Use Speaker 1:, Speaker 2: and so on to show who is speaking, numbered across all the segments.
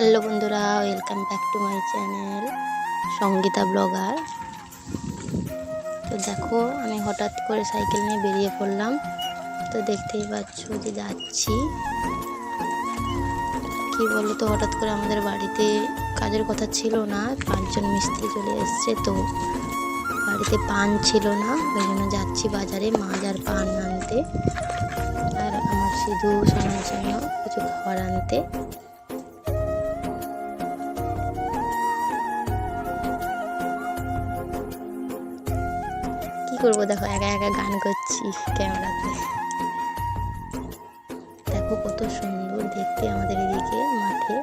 Speaker 1: Hello বন্ধুরা welcome back to my channel Sangeeta blogger তো দেখো, আমি হঠাৎ করে সাইকেল নিয়ে বেরিয়ে পড়লাম। তো দেখতেই পাচ্ছ যে যাচ্ছি। কি বলো তো হঠাৎ করে আমাদের বাড়িতে কাজের কথা ছিল না, পাঁচজন মিস্ত্রি চলে এসছে, তো বাড়িতে পান ছিল না, ওই জন্য যাচ্ছি বাজারে মাছ আর পান আনতে। আর আমার সিধু সোনার জন্য কিছু খাবার আনতে। করব? দেখো, একা একা গান করছি ক্যামেরাতে দেখো কত সুন্দর দেখতে আমাদের এদিকে, মাঠে।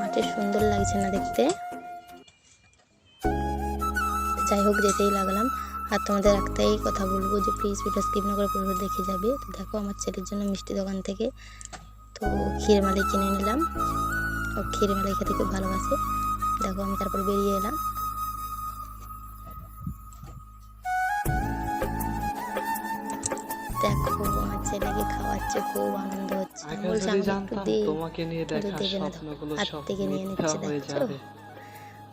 Speaker 1: মাঠে সুন্দর লাগছে না দেখতে? যাই হোক, যেতেই লাগলাম। আর তোমাদের একটাই কথা বলব যে প্লিজ ভিডিও স্কিপ না করে পুরো দেখে যাবে। তো দেখো, আমার ছেলের জন্য মিষ্টি দোকান থেকে, তো ক্ষীর মালাই কিনে নিলাম। ও ক্ষীর মালাই খেতে খুব ভালোবাসে। দেখো, আমি তারপর বেরিয়ে এলাম। দেখো আমার ছেলেকে খাওয়াচ্ছে খুব আনন্দ হচ্ছে। আমি বলছি আমাকে একটু
Speaker 2: জানতাম
Speaker 1: দে।
Speaker 2: তোমাকে নিয়ে দেখা
Speaker 1: তো।
Speaker 2: স্বপ্নগুলো
Speaker 1: হাত থেকে নিয়ে নিচ্ছে দেখছ?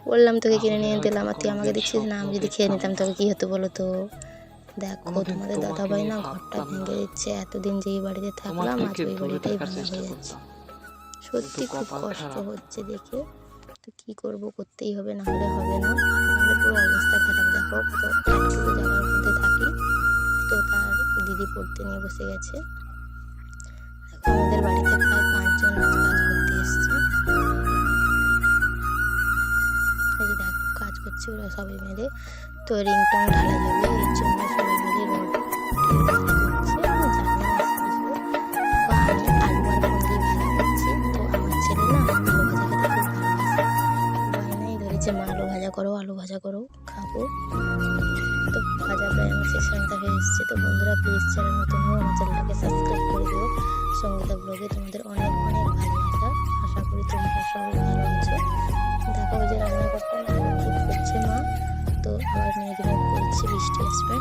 Speaker 1: বললাম তোকে কিনে নিয়ে দিলাম আর তুই আমাকে দেখছিস না আমি যদি খেয়ে নিতাম। তবে কি হতো বলো তো? দেখো তোমাদের দাদা ভাই না ঘরটা ভেঙে দিচ্ছে এতদিন যে এই বাড়িতে থাকলাম আজ ওই বাড়িটাই ভাঙা হয়ে যাচ্ছে সত্যি খুব কষ্ট হচ্ছে দেখে। তো কি করব করতেই হবে না হলে হবে না। আমাদের পুরো অবস্থা খারাপ দেখো। দিদি পড়তে নিয়ে বসে গেছে। আমাদের বাড়িতে প্রায় পাঁচজন আজ কাজ করতে এসছে। এই দেখো, কাজ করছে ওরা সবাই মিলে তো রিংটং ঢালা যাবে এই জন্য সবাই মিলে রড করো, আলু ভাজা করো, খাব। তো ভাজা প্রায় আমার হয়ে এসেছে। তো বন্ধুরা প্লিজ চ্যানেল নতুন হোক আমার চ্যানেলটাকে সাবস্ক্রাইব করে দিও। সঙ্গীতা ব্লগে তোমাদের অনেক অনেক ভালোবাসা। আশা করি তোমরা সবাই ভালো আছো। দেখো যে ঠিক করছে মা তো আবার মেঘ করছে বৃষ্টি আসবে।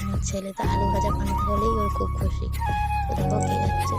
Speaker 1: আমার ছেলে তো আলু ভাজা বানাতে হলেই ওর খুব খুশি। তো দেখো কে যাচ্ছে।